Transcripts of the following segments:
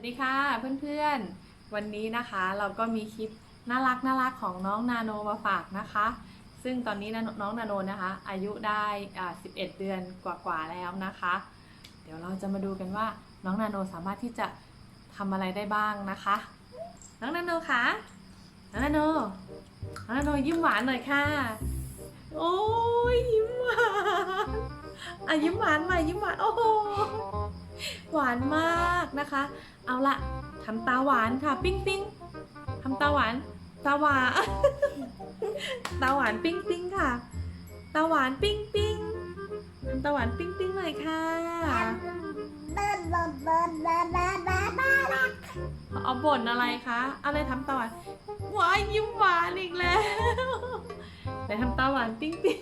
วัสดีค่ะเพื่อนๆ วันนี้นะคะเราก็มีคลิปน่ารักน่ารักของน้องนาโนมาฝากนะคะ ซึ่งตอนนี้น้องนาโนนะคะ อายุได้ 11 เดือนกว่าๆแล้วนะคะ เดี๋ยวเราจะมาดูกันว่าน้องนาโนสามารถที่จะทำอะไรได้บ้างนะคะ น้องนาโนคะน้องนาโนน้องนาโนยิ้มหวานหน่อยค่ะ โอ้ยยิ้มหวานอะยิ้มหวานใหม่ยิ้มหวานโอ้โห หวานมากนะคะ เอาละทำตาหวานค่ะ ปิ้งปิ้งทำตาหวาน ตาหวาน ตาหวานปิ้งปิ้งค่ะ ตาหวานปิ้งปิ้งทำตาหวานปิ้งปิ้งหน่อยค่ะเอาบ่นอะไรคะอะไรทำตาหวานว้ายยิ้มหวานอีกแล้วไหนทำตาหวานปิ้งปิ้ง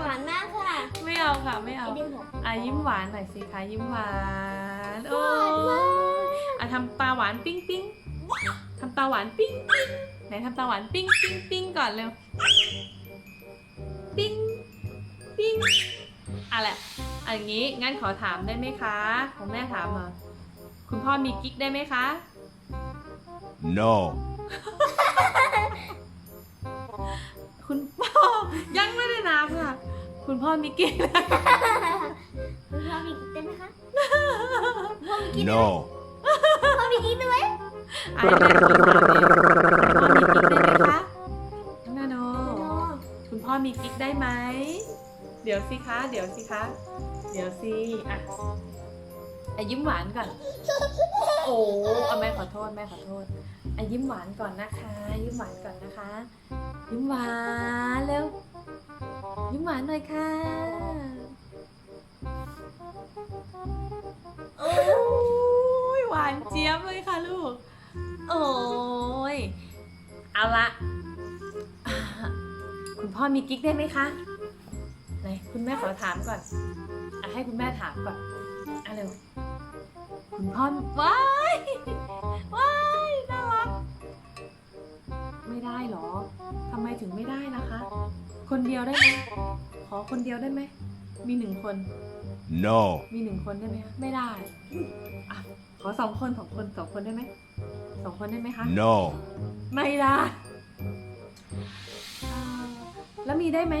หวานมากค่ะไม่เอาค่ะไม่เอาไอเดียบอกอะยิ้มหวานหน่อยสิคะยิ้มหวานโอ้หวานมากอะทำตาหวานปิ้งปิ้งทำตาหวานปิ้งปิ้งไหนทำตาหวานปิ้งปิ้งปิ้งก่อนเร็วปิ้งปิ้งอะไรเอันนี้งั้นขอถามได้ไหมคะผมแม่ถามเหรอคุณพ่อมีกิ๊กได้ไหมคะ No. คุณพ่อยังไม่ได้นับค่ะ คุณพ่อมีกิ๊กแล้วคุณพ่อมีกิ๊กได้ไหมคะพ่อมีกิ๊ก No. พ่อมีกิ๊กด้วยอะแม่ขอถามเลยคุณพ่อมีกิ๊กได้ไหมคะน้องนาโนคุณพ่อมีกิ๊กได้ไหม เดี๋ยวสิคะ เดี๋ยวสิคะ เดี๋ยวสิ อะอะยิ้มหวานก่อน โอ้เอาแม่ขอโทษ แม่ขอโทษอะยิ้มหวานก่อนนะคะ ยิ้มหวานก่อนนะคะ ยิ้มหวานเร็วยิ้มหวานหน่อยค่ะโอ้ยหวานเจี๊ยบเลยค่ะลูก โอ้ยเอาละคุณพ่อมีกิ๊กได้ไหมคะไหนคุณแม่ขอถามก่อนอะให้คุณแม่ถามก่อนอะเร็วคุณพ่อว้า ถึงไม่ได้นะคะ คนเดียวได้ไหมขอคนเดียวได้ไหม มีหนึ่งคน No. มีหนึ่งคนได้ไหมคะไม่ได้อะขอสองคนสองคนสองคนได้ไหมสองคนได้ไหมคะ No. ไม่ได้อ่าแล้วมีได้ไหม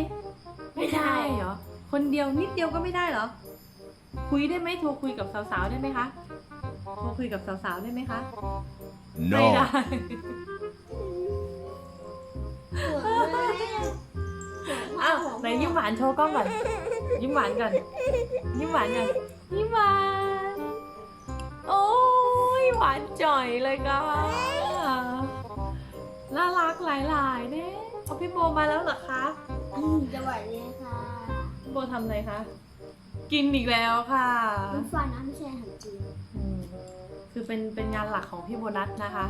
ไม่ได้ เหรอคนเดียวนิดเดียวก็ไม่ได้เหรอ คุยได้ไหมโทรคุยกับสาวๆได้ไหมคะโทรคุยกับสาวๆได้ไหมคะไม่ได้ No. หัวมากอ้าว ไหนยิ้มหวานโชว์กล้องก่อนยิ้มหวานก่อนยิ้มหวานก่อนยิ้มหวานโอ้ยหวานจ่อยเลยก็น่ารักหลายๆเนี่ยเอาพี่โบมาแล้วเหรอคะอืมจะหวานเลยค่ะพี่โบทำอะไรคะกินอีกแล้วค่ะคุณฟ้าน้ำไม่ใช่อาหารจีนอืมคือเป็นเป็นงานหลักของพี่โบนัสนะคะ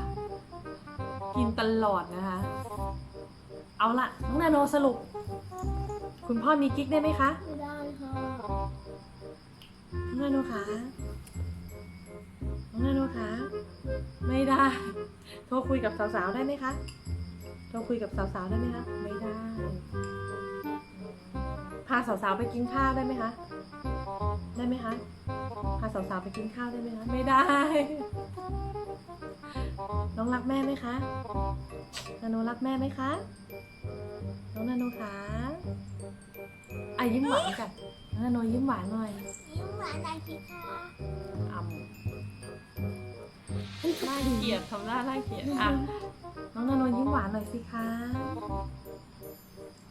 กินตลอดนะคะ เอาละน้องนาโนสรุป คุณพ่อมีกิ๊กได้ไหมคะ ไม่ได้ค่ะน้องนาโนคะน้องนาโนคะ ไม่ได้ โทรคุยกับสาวๆได้ไหมคะ โทรคุยกับสาวๆได้ไหมคะ ไม่ได้ พาสาวๆไปกินข้าวได้ไหมคะ ได้ไหมคะ พาสาวๆไปกินข้าวได้ไหมคะ ไม่ได้ น้องรักแม่ไหมคะนาโนรักแม่ไหมคะ น้องนาโนคะอะยิ้มหวานกันน้องนาโนยิ้มหวานหน่อยยิ้มหวานหน่อยสิคะอ่ำน่าเกลียดทำหน้าน่าเกลียดอะน้องนาโนยิ้มหวานหน่อยสิคะ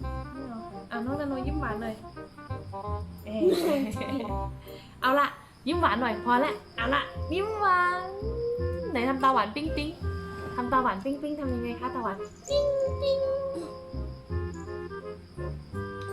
ไม่เอาค่ะอะน้องนาโนยิ้มหวานหน่อยเอ๊ะเอาละยิ้มหวานหน่อยพอละเอาละยิ้มหวานไหนทำตาหวานปิ้งปิ้งทำตาหวานปิ้งปิ้งทำยังไงคะตาหวานปิ้งปิ้งท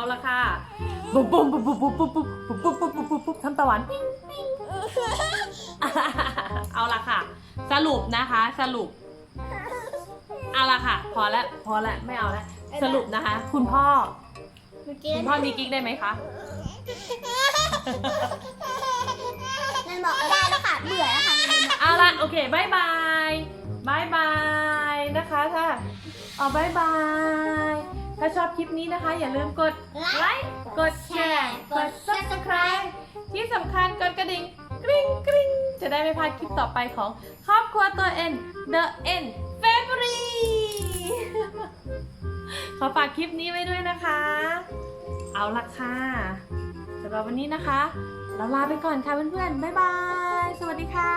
เอาละค่ะปุ๊บปุ๊บปุ๊บปุ๊บปุ๊บปุ๊บปุ๊บปุ๊บปุ๊บปุ๊บปุ๊บปุ๊บทำตะวันปิ้งปิ้งเอาละค่ะ สรุปนะคะ สรุปเอาละค่ะ พอแล้วพอแล้วไม่เอาแล้วสรุปนะคะ คุณพ่อ คุณพ่อมีกิ๊กได้ไหมคะนั่นบอกได้แล้วค่ะเบื่อแล้วค่ะเอาละโอเคบายบายบายบายนะคะถ้าเอบายบาย ถ้าชอบคลิปนี้นะคะ อย่าลืมกดไลค์กดแชร์กด subscribe ที่สำคัญกดกระดิ่งกริ๊งกริ๊งจะได้ไม่พลาดคลิปต่อไปของครอบครัวตัว N The N Family ขอฝากคลิปนี้ไว้ด้วยนะคะ เอาละค่ะสำหรับวันนี้นะคะเราลาไปก่อนค่ะเพื่อนๆ บ๊ายบาย สวัสดีค่ะ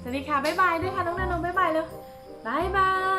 สวัสดีค่ะ บ๊ายบายด้วยค่ะ น้องนาโนบ๊ายบายเลยบ๊ายบาย